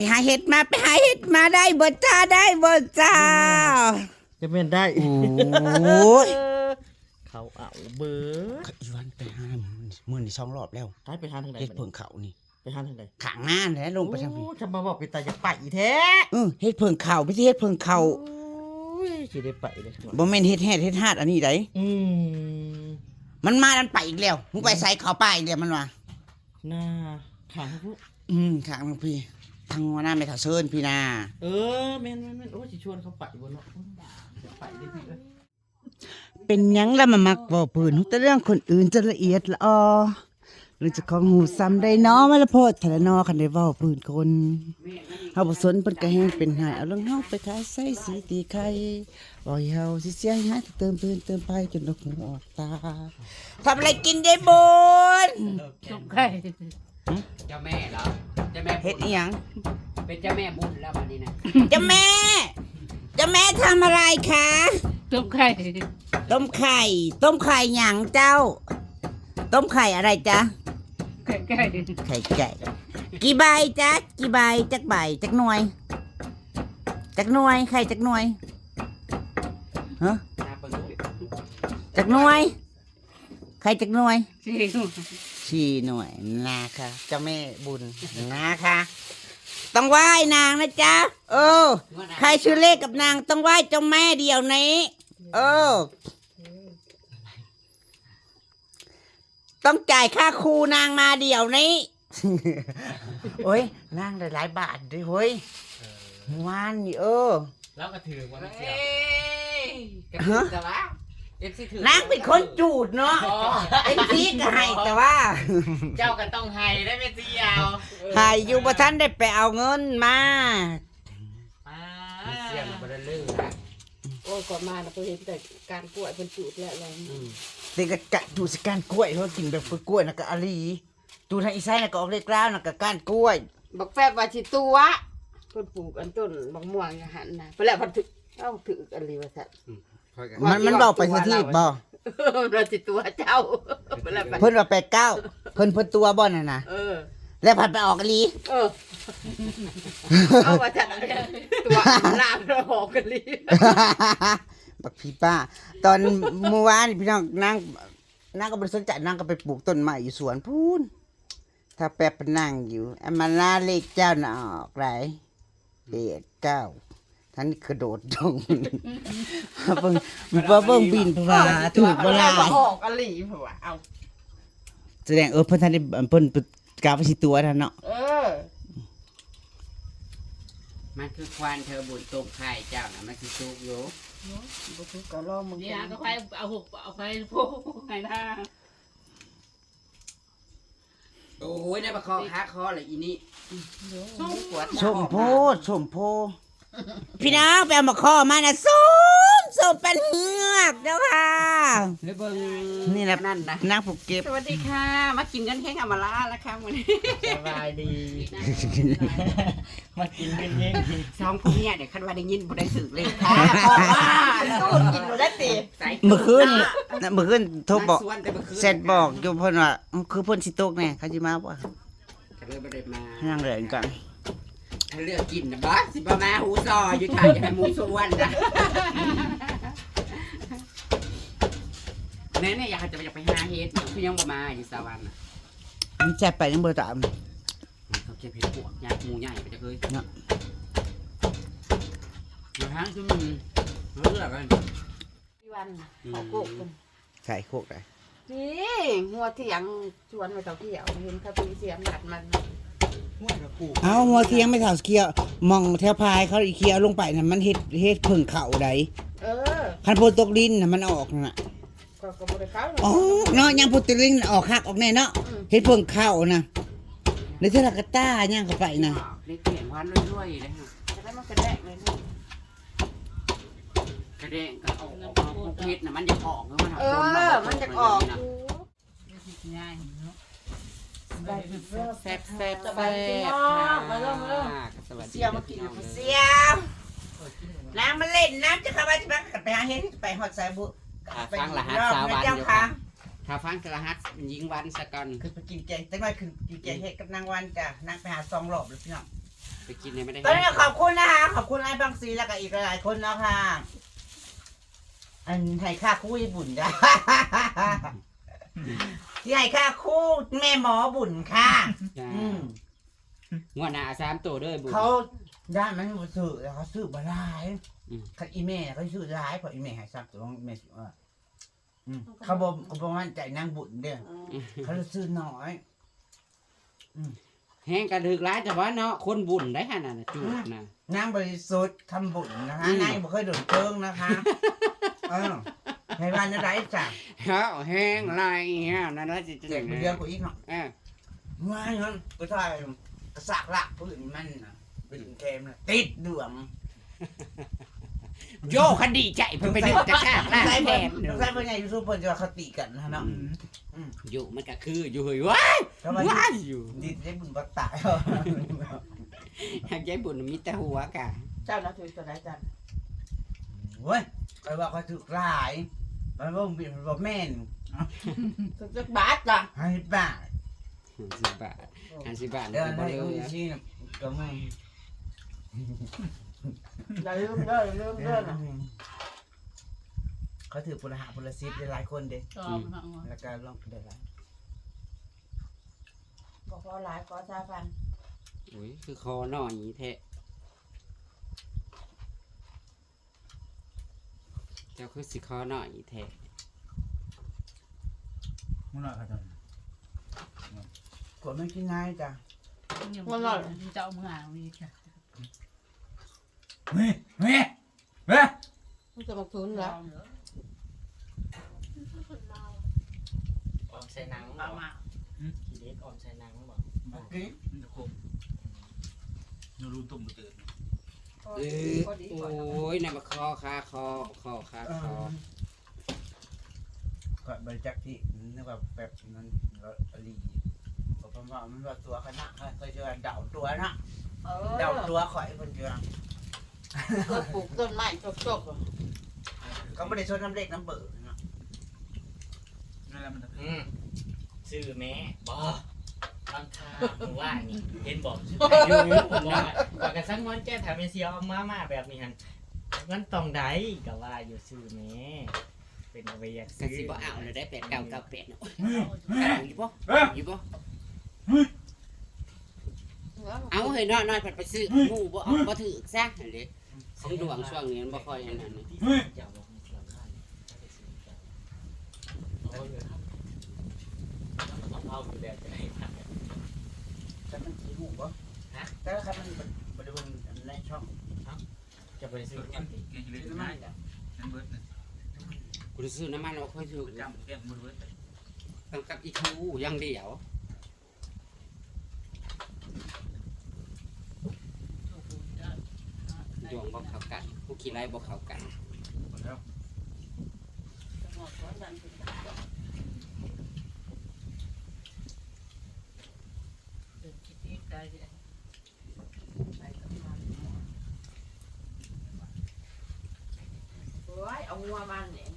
ไปหาเห็ดมาไปหาเห็ดมาได้บ่จ้าได้บ่จ้าจะเป็นได้โอ้ยเขาเอาเบิร์ดอีวันไปหามื้อนี่สองรอบแล้วได้ไปทางทางไหนเฮ็ดเพิ่งเขานี่ไปทางทางไหนขางหน้าแหละลงไปทางนี้โอ้จะมาบอกไปตายจะไปแท้เออเฮ็ดเพิ่งเขาไม่ใช่เฮ็ดเพิ่งเขาโอ้ยสิได้ไปเลยบ่แม่นเฮ็ดแฮดเฮ็ดฮาดอันนี้ไดอืมมันมามันไปอีกแล้วมึงไปใส่เขาไปอีกแล้วมันว่าหน้าขาพวกอืมข้างทางพี่ ทางหัวหน้าไม่ถ้าเชิญพี่นาเออแม่นแม่นแม่นโอ้ยสิชวนเขาไปบนเนาะจะไปได้พี่เอ้ยเป็นหยังละมามักเว้าปืนแต่เรื่องคนอื่นจะละเอียดละออหรือจะของหูซ้ำได้น้อมาละโพดทะละนอคันได้เว้าปืนคนเฮาบ่สนเพิ่นก็แฮงเป็นหายเอาเรื่องเฮาไปขายใส่สีตีไข่บ่ให้เฮาสิเสียหายเติมเพิ่นเติมไปจนดอกหูออกตาทำอะไรกินได้บุญจุกไข่ เจ้าแม่เหรอเจ้าแม่เฮ็ดอีหยังเป็นเจ้าแม่บุญแล้ววันนี้นะเจ้าแม่เจ้าแม่ทำอะไรคะจุกไข่ต้มไข่ ต้มไข่หยังเจ้า ต้มไข่อะไรจ๊ะไข่ไก่ไข่ไก่กี่ใบจ๊ะกี่ใบจักใบจักหน่วยจักหน่วยไข่จักหน่วยฮะนาเปิงลูกจักหน่วยไข่จักหน่วยสี่ สี่หน่วยนะคะเจ้าแม่บุญนะคะ ต้องไหว้นางนะจ๊ะเออ ใครชื่อเลขกับนางต้องไหว้เจ้าแม่เดียวนี้เออ ต้องจ่ายค่าครูนางมาเดียวนี้ โอ้ยนางได้หลายบาทด้วยเฮ้ยเมื่อวานนี่เออ แล้วก็ถือว่าไม่เสียกกระระถืถืออแต่ว่า เอฟซีถือนางเป็นคนจูดเนาะไอ้พีก็ให้แต่ว่าเจ้าก็ต้องให้ได้ไม่เสียวให้อยู่บ่ทันได้ไปเอาเงินมาเสียงมันได้ลื่นนะโอ้ยก่อนมาเราเห็นแต่การกล้วยเป็นจุดแล้วอะไรเด็กก็กะดูสการกล้วยเขากินแบบกล้วยนะก็อาลีดูทางอีสานนะก็ออกเล็กล้าวนะก็ก้านกล้วย บักแฟบว่าสิตัวเพิ่นปลูกอันต้นบักม่วงอย่างหันนะไปแล้วพันถึกเอ้าถึกอันนี้ว่า ซั่นมันมันบอกไปสถีบบ่เราสิตัวเจ้าไปแล้วพันเพิ่นว่าแปดเก้าเพิ่นเพิ่นตัวบ่น่ะนะเออ แล้วผัดไปออกอาลี เออเอาว่าซั่นตัวลามเราหอกกันลีบักพี่ป้า ตอนเมื่อวานพี่น้องนั่งนั่งก็บ่ได้สนใจนั่งก็ไปปลูกต้นไม้อยู่สวนพูนถ้าแป๊บไปนั่งอยู่อามาลาเลขเจ้าน่ะออกไรเลขเก้า ท่านนี่กระโดดลงเบิ่งบ่เบิ่งบินเพราะว่าถูกบ่หลายหอกกันลีเพราะว่าเอาแสดงเออเพิ่นท่านได้เพิ่นกล่าวว่าสิตัวท่านเนาะเออมันคือควานเธอบุญตรงไข่เจ้าน่ะมันคือซุกอยู่บ่ถูกก็รอมึงเนี่ยก็ไปเอาหกเอาไปโพกไงนะโอ้ยได้มาคอค้าคอเลยอีนี่ส้มปวดชมโพดชมโพ พี่น้องไปเอามาข้อมานะส้มส้มเป็นเหือกเด้อค่ะ เฮ้ยเบิ่งนี่แหละนั่นนะนางผูกเก็บสวัสดีค่ะ มากินกันแค่อำมาลาแล้วค่ะวันนี้สบายดี มากินกันเองสองคนเนี่ยเดี๋ยวคันว่าได้ยินบ่ได้สึกเลยค่ะเพราะว่าสูตรกินบ่ได้ติใส่เมื่อคืนน่ะเมื่อคืนโทรบอกมาส่วนแต่มื่คืนเสร็จบอกอยู่เพิ่นว่าอื้อคือเพิ่นสิตกแน่เขาสิมาบ่ก็เลยบ่ได้มานั่งเหลือกัน ถ้าเลือกกินนะบอสสิบมาหูซออยู่ถ่ายจะให้หมูสวนนะแน่เนี่ยอยากจะไปอยากไปหาเฮ็ดคือยังบ่มาอยู่สวรรค์น่ะมันแซ่บไปยังบ่ตามเขาเก็บเห็ดปวกยากหมูใหญ่ไปจะเคยเนาะอยู่ทางคือมันเลือกกันวันขอโกกกันใส่โคกได้นี่หัวเถียงชวนไปเต่าเที่ยวเห็นเขาปีเสียมดัดมัน เอ้าหัวเทียงไม่เท่าเคียวมองแถวพายเขาอีเคียวลงไปน่ะมันเฮ็ดเฮ็ดเพิ่งเข้าได้เออคันโพตกดินน่ะมันออกนั่นน่ะก็ก็บริเขาอ๋อเนาะยังโพตกดินออกคักออกแน่เนาะเฮ็ดเพิ่งเข้านะในเทระกะต้าย่างเข้าไปน่ะเล็กเสียงวันรวยๆเลยฮะจะได้มันกระแดกเลยนะกระเด้งก็เอาออกมาพวกเฮ็ดน่ะมันจะออกแล้วมันเออมันจะออก ง่ายเนาะแซ่บแซ่บสบายดีเนาะมาเริ่มมาเริ่มสวัสดีเสียมากินกับเสีเสียวนางมาเล่นน้ำจะเข้ามาจะมาไปหาเห็นไปหอดสายบุถ้าฟังรหัสสาววันเจ้าอยู่ค่ะค่ะถ้าฟังรหัสยิงวันสะก่อนคือไปกินแกงแต่ไม่คือกินแกงเห็ดกับนางวันจ้ะนางไปหาซองหลอบเลยพี่น้องไปกินเนี่ยไม่ได้ตอนนี้ขอบคุณนะคะขอบคุณไอ้บางซีแล้วก็อีกหลายๆคนแล้วค่ะอันให้ค่าคู่ญี่ปุ่นจ้ะ ที่ให้ค่าคู่แม่หมอบุญค่ะ จ้าอืมงวดหน้าสามตัวเด้อบุญ เขาด้านมันบ่ซื้อแล้วเขาซื้อบ่ได้อืม คันอีแม่เขาซื้อได้เพราะอีแม่ให้ซักตัวของแม่สิว่าอืมเขาบ่เขาบ่มั่นใจนางบุญเด้อเขาจะซื้อน้อยแห้งกระดึกร้ายแต่ว่าเนาะคนบุญได้ขนาดน่ะจูบนะ นางบริสุทธิ์ทำบุญนะคะอืม นางบ่เคยโดนเชิงนะคะเออ ให้บ้านจะได้จ้ะเฮาแห้งไรเงี้ยนั่นละสิจะเด็กมันเยอะกว่าอีกเนาะเออว่าอย่างนั้นก็ใช่กระสากละพื้นมันน่ะเป็นเค็มน่ะติดดวงโยคดีใจเพิ่นไปดึกกระชากลากใช่แทเพิ่นนใช่เพิ่นไงยูทูบเพิ่นจะคติกันนะเนาะอยู่มันก็คืออยู่เฮ้ยว้ายเพราะว่าว้ายอยู่ดีได้บุญบักตายหากยายบุญมีแต่หัวกะเจ้าน่ะถือตัวไหนจันเว้ยใครว่าเขาถูกหลาย มันบ่มีมันบ่แม่นถือจักบาทจ้ะให้บ้าสิบบาทห้าสิบบาทเดินบ่ให้เหกูลือชี้น่ะก็มึงอย่าลืมเด้ออย่าลืมเด้อนะเขาถือพลหาพลซิปได้หลายคนเด้ก็เอามาเอาแล้วก็ลองได้หลายบ่พอหลายขอชาพันอุ้ยคือคอหน่อยแท้เจ้าคือสิคอหน่อยแท้มันน่าจะกดไม่กินง่ายจ้ะมันอร่อยจะเอามืออ่างมีค่ะเฮ้ยเฮ้ยเฮ้ยมันจะมาทุนแล้วออมใส่หนังเอามาขี้เล็กออมใส่หนังบ่กินมันจะคมเรารู้ตุ่มตื่น เออโอ้ยน่ะมาคอคาคอคอคาคอก็บริจาคที่นึกว่าแบบนั้นเราลีกเพราะว่ามันว่าตัวคณะเคยเจอเดาตัวนะเอเดาตัวข่อยเพิ่นเจอก็ปลูกต้นไม้จกเขาไม่ได้ชนน้ำเล็กน้ำเบิร์นั่นแหละมันอืมชื่อแม่บ่ บังคาหมู่ว่านี่เห็นบอกอยู่ผมบอกว่ากันสักงอนแก้ถามเอเชียเอามามาแบบนี้หันมันต้องได้ก็ว่าอยู่ชื่อแม่เป็นเอาไปอยากกะซื้อสิบ่เอาเลยได้แปดเก้าเก้าแปดเนาะเอาอยู่บ่อยู่บ่เอาเฮ้ยน้อยน้อยๆเพิ่นไปซื้อหมู่บ่เอาบ่ถือซะนั่นเด้ของดวงช่วงนี้มันบ่ค่อยอันนั้นนี่อย่าบอกมีเสียงข้าไปซื้อกันเอาอยู่แล้วจะได้มา แต่มันขี้หูปะฮะแต่ถ้ามันบริเวณในช่องจะไปซื้อสุดกันอีกเงี้ยเลยนะนั่นเบิร์ดนะกูจะซื้อน้ำมันเราค่อยถือจำแก้มมือเบิร์ดต้องกับอีทูอย่างเดียวดวงบ่เข้ากันผู้ขี้ไล่บ่เข้ากันหมดแล้ว โอ้ยเอางัวมันเนี่ย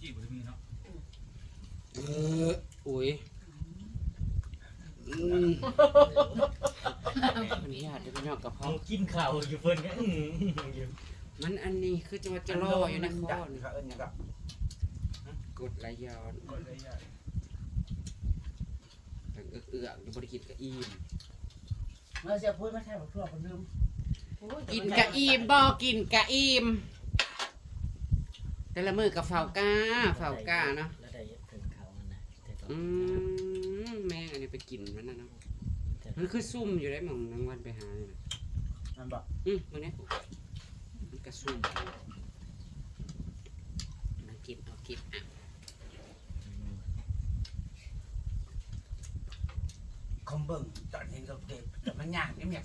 จี้บุตรมีเนาะเอออุ้ยอืมมันญาติพี่น้องกับพ่อเอากินข้าวอยู่เพิ่นก็อื้ออยู่มันอันนี้คือจะว่าจะรออยู่นะคดัอกนเขาเอิ้นหยังก็กดไหลย้อนกดเลยใหญ่ทั้งเอื้อกๆอยู่บริกินกับอิ่มเมื่อเสียพูดไม่ใช่บอกทั่วคนลืมโอ้ยกินกะอิ่มบ่กินกะอิ่ม แต่ละมือกับเฝ้ากาเฝ้ากาเนาะแล้วได้ถึงเขามันนะแต่ก็อืมแม่งอันนี้ไปกินมันนะเนาะมันคือซุ่มอยู่ได้หมองนางวันไปหาเนี่ยมันบอกอืมมันเนี้ยมันกระซุ่มมากินเอากินอะคอมเบิ่งตอนเห็นกับเด็กแต่มันยากนี่เนี่ย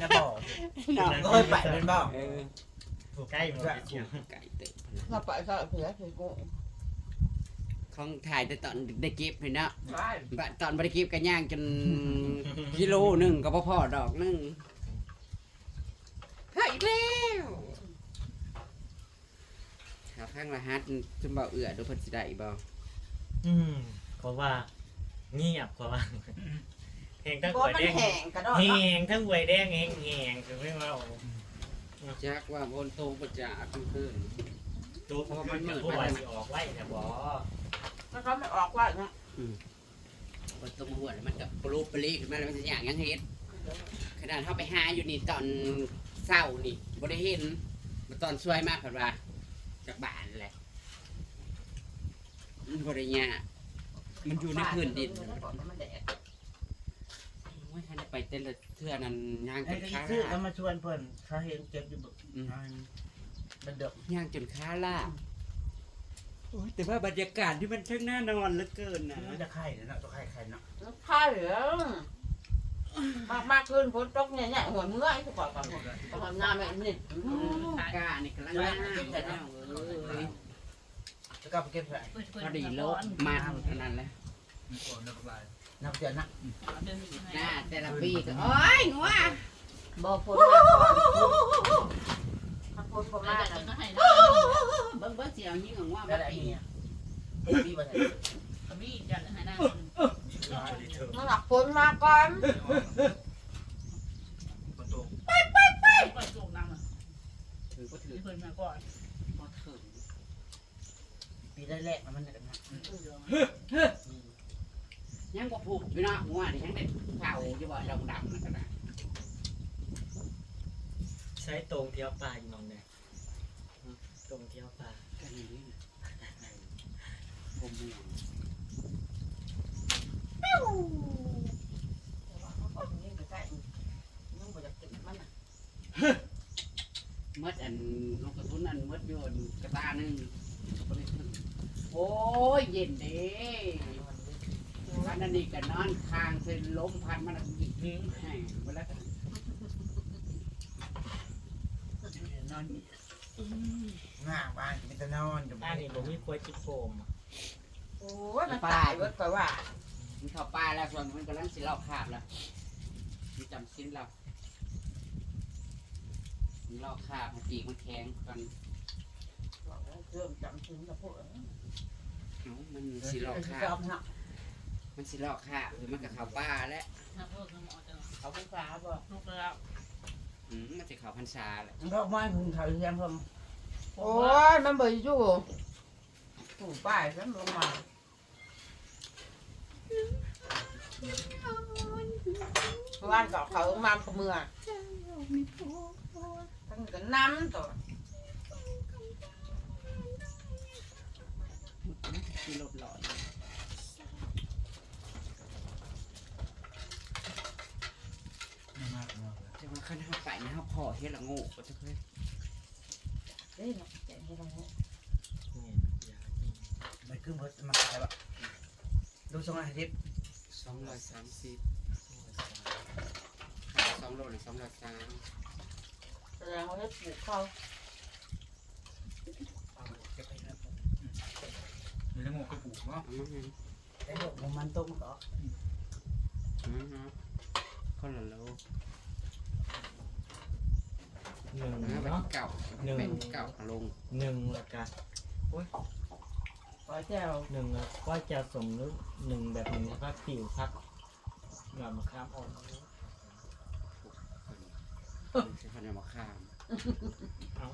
นะบอกก็เคยไปเป็นบอกเออ ใกล้หมดแล้วเชียวไก่เตะพะนะถ้าไปก็เผื่อถือกูของถ่ายแต่ตอนได้เก็บเห็นเนาะได้บะตอนบริกิบกันย่างจนกิโลหนึ่งก็พอพอดอกหนึ่งเฮ้ยอีกแล้วขาข้างละฮัดจุ่มเบาเอือดูเพันสิได้บ่อืมเพราะว่าเงียบเพราะว่าแหงทั้งบ่หวยมันแดงแห้งกระดอกแหเนาะงทั้งหวยแดงแหงแหงคือไม่ว่าโอ้ จักว่าบนโตประจักษ์ขึ้นตัวพอมันเหมือนผู้ว่าสิออกไว้แต่บ่มันก็ไม่ออกว่าเนาะบนโตหัวมันกับปลูกปลีขึ้นมาแล้วมันจะอย่างยังเฮ็ดขนาดเข้าไปหาอยู่นี่ตอนเศร้านี่บ่ได้เห็นมาตอนช่วยมากเพิ่นว่าจากบ้านแหละมันบ่ได้ยากมันอยู่ในพื้นดิน มันแดดโอ้ยคันได้ไปเต้นละเทื่อนั้นย่างไอ้จนที่ขาซื้อลาเอามาชวนเพิ่นเขาเห็นเก็บอยู่บ่อืมมันเดือดย่างจนขาลาโอ้ยแต่ว่าบรรยากาศที่มันช่างน่านอนเหลือเกินนะมันจะไข่เนาะตัวไข่ไข่เนาะข้าเหลืองมากมากขึ้นฝนตกเนี่ยเนี่ยหัวเมื่อยทุกคนก่อนตอนหน้าแม่นี่กานี่กำลังงามแต่แล้วเอ้ยแล้วก็ไปเก็บใส่พอดีโลกมันเท่านั้นแหละมีคนนักลาย นับเดือนนะหน้าแต่ละปีก็โอ้ยงัวบ่ฝนมาก่อนถ้าฝนบ่มามาจน่ะนก็ให้ได้เบิ่งเบิ่งเสียวยิ่งงัวได้มาได้ปีเนี่ยปีบ่ได้ก็มีจันให้ได้ลายดีเถอะมันหลักฝนมาก่อนคนโตก็สูงน้ำอะถือก็ถือที่เพิ่นมาก่อนพอถึงปีแรกๆมันจะกันนะ ยังบ่ผูกอยู่เนาะงัวนี่ยังได้เผาอยู่บ่ดำดำๆนั่นก็ได้ใช้ตรงเที่ยวปลาอยู่มองไหนตรงเที่ยวปลาก็นี่นี่ผมม่วงนี่ก็ใกล้ยังบ่อยากกินมันน่ะมดอันนกกระทุนอันมดอยู่อันกระตาหนึงบ่ได้ถึงโอ้ยเย็นเด้ วันนันนี่ก็นอนคางเส้นล้มพันมันอีกนึงให้เวลาก็นอนหน้าบ้านมีแต่นอนอยู่อับ้านนนี้บ่มีควยจิโฟมโอ้ยมันตายเบิดก็ว่ามันเข้าป้าแล้วส่วนมันกำลังสิเล่าคาบแล้วมันจำสิ้นแล้วมันเล่าคาบให้ปีกมันแข็งก่อนเริ่มจำถึงกับพวกเอ้ามันสิเล่าคาบ จำนะ มันสิเลาคาบหรือมันกับเข้าป้าแล้วถ้าเพิ่มน้ำออกจะเขาภาษาบ่ลูกแล้วอืมมันสิเข้าพรรษาแหละมันก็ไม้หุงเขาเรียงเพิ่มโอ้ยมันบ่อยู่ถูกป้ายฉันลงมาว่านกับเขามากับเมืองทั้งกันน้ำตัวสิลดหลอด ไม่มากมากเลยจะว่าคันเฮาไปนะเฮาพอเฮ็ดละโง่ก็จะเคยเฮ้ยเนาะแกให้เรานี่อยากกินมันคือเบิดมาขายแบบดูสองอาทิตย์สองร้อยสามสิบสองโลหรือสองร้อยสามแสดงว่าให้ปลูกเขาเอาเก็บไปแล้วมีทั้งหมดกระปุกเนาะเอามาไงไอ้พวกมันต้มก็เอามาฮะคนละโล หนึ่งเอาไปเนาะ เก่าหนึ่ง เป็นเก่าลงหนึ่งแล้วก็ขอแจ้วหนึ่งแล้วก็จะสมนึกหนึ่งแบบนี้พักผิวพักหย่อนมะขามอ่อนใช้พันธุ์มะขามเอา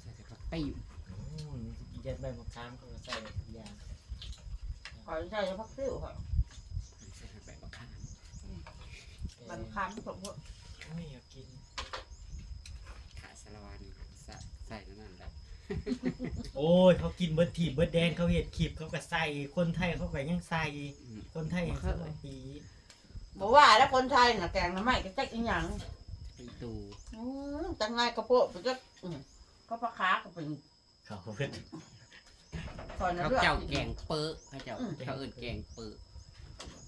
ใส่แต่ผักปิ้วอืมเย็ดใบมะขามก็ใส่ทุกอย่าง ขอใช้พักซิ่วค่ะใส่แต่มะขามมันคำสมพวกไม่อยากกินขาสารวันใส่ใส่นั่นแหละโอ้ย เขากินเบิร์ดทีเบิร์ดแดงเขาเห็ดขีบเขาก็ใส่คนไทยเขาก็ยังใส่อืมคนไทยยังสมัยปีบอกว่าแล้วคนไทยน่ะแกงน้ำไม่ก็แจ๊กอีหยังเป็นตูอืมจังไงกระโปะไปจักอืมก็ปลาขาก็เป็นเขาเพิ่นคอยนะเขาเลือกเจ้าแกงเปิ้ลเขาเจ้าเขาเอิ้นแกงเปิ้ล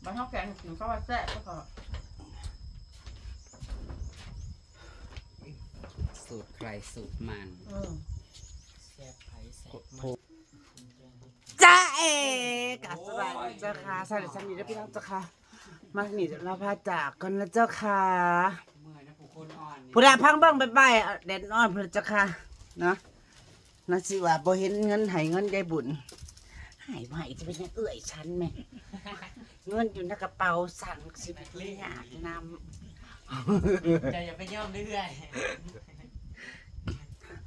มันเขาแกงกินข้าวว่าแซ่บก็พอ สูตรใครสูตรมันอืมแซ่บไผ่แซ่บโพมันจ้าเอกสบายดีเจ้าค่ะสวัสดีสามีและพี่น้องเจ้าค่ะมาหนีเราพาจากกันนะเจ้าค่ะเมื่อยนะผู้คนอ่อนนี่ผู้ใดพังบ้างไปไปเด่นอ่อนเพื่อเจ้าค่ะเนาะนะสิว่าบ่เห็นเงินให้เงินยายบุญให้บ่ให้จะเป็นยังเอื้อยฉันไหมเงินอยู่ในกระเป๋าสั่งสิบเลียดนจะอย่าไปย่อมเรื่อยำ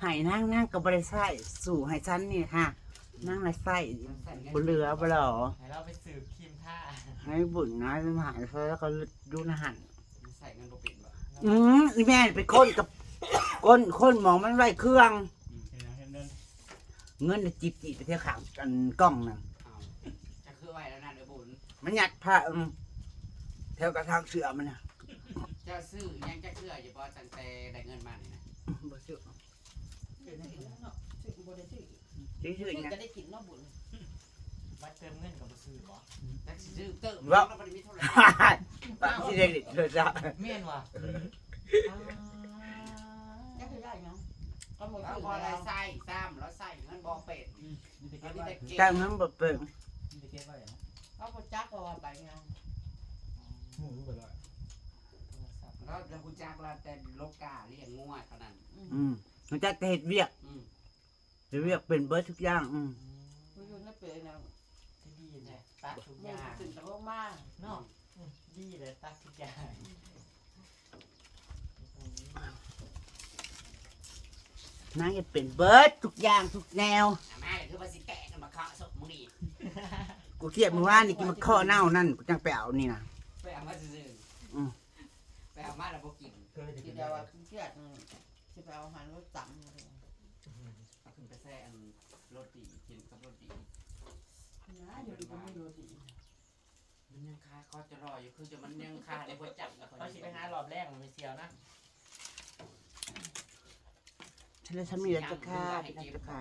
ให้นั่งนั่งกับบริษัทสู่ให้ฉันนี่ค่ะ นั่งละใส่บนเรือบ่หรอให้เราไปสืบครีมท่าให้บุญนะสมหายเธอแล้วก็ดูนะหันใส่เงินบ่เป็นบ่อืมอีแม่ไปค้นกับก้นค้นหมองมันไว้เครื่องเงินน่ะจิบจิบไปเที่ยวขางอันกล้องนั่นเอาจะคือไว้แล้วนั่นเด้อบุญมันหยัดผ้าอืมแถวกระทางเสือมันนะเจ้าซื้อหยังจะเชื่ออยู่บ่ตั้งแต่ได้เงินมานี่นะบ่เสือ ซื้อได้กินเนาะซื้อบ่ได้ซื้อชื่อชื่อซื้อนะ ก็ได้กินเนาะบุญบัตรเติมเงินกับซื้อบ่แต่สิซื้อเติมว่าแล้วบ่ได้มีเท่าไหร่ปากที่ได้เธอจะเมียนว่ะยังคือได้เนาะก็บ่แล้วพอได้ใส่ซ้ำแล้วใส่เงินบ่เป็ดอันนี้ได้เก็บจ้างนั้นบ่เป็นเขาบ่จักว่าไปงานแล้วเราคุณจักเราแต่ลกกาเลี้ยงงัวเท่านั้นอืม มันจะเฮ็ดเวียกอืมเฮ็ดเวียกเป็นเบิดทุกอย่างอืมผู้อยู่ในเปรนะที่ดีเลยตัดทุกหอมู่ย่างขึ้นตะลงมาเนาะดีเลยตัดทุกอย่างนางเฮ็ดเป็นเบิดทุกอย่างทุกแนว อามาก็คือว่าสิแตกกันมาเคาะศพมึงนี่กูเครียดเมื่อวานนี่กินมาข้อเน่านั่นกูจังไปเอานี่นะไปเอามาซื่ออืมๆไปเอามาแล้วบ่กินสิเดียวว่าเครียดนึ งสิไปเอาอาหารรถต่ำเอาขึ้นไปแซ่อันโรตีกินกับโรตีนะอยู่ดีก็ไม่รู้ดีมันยังคาคอจะรออยู่คือจะมันยังคาได้บ่จับแล้วเขาสิไปหารอบแรกมันไม่เซียวนะฉันเลยฉันมีแล้วจะค่ะพี่น้องจะค่ะ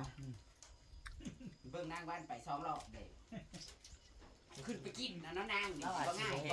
เบิ่งนางบ้านไปสองรอบเด้ขึ้นไปกินอันนั้นนางนี่เราอาจบ่จะง่ายเห็น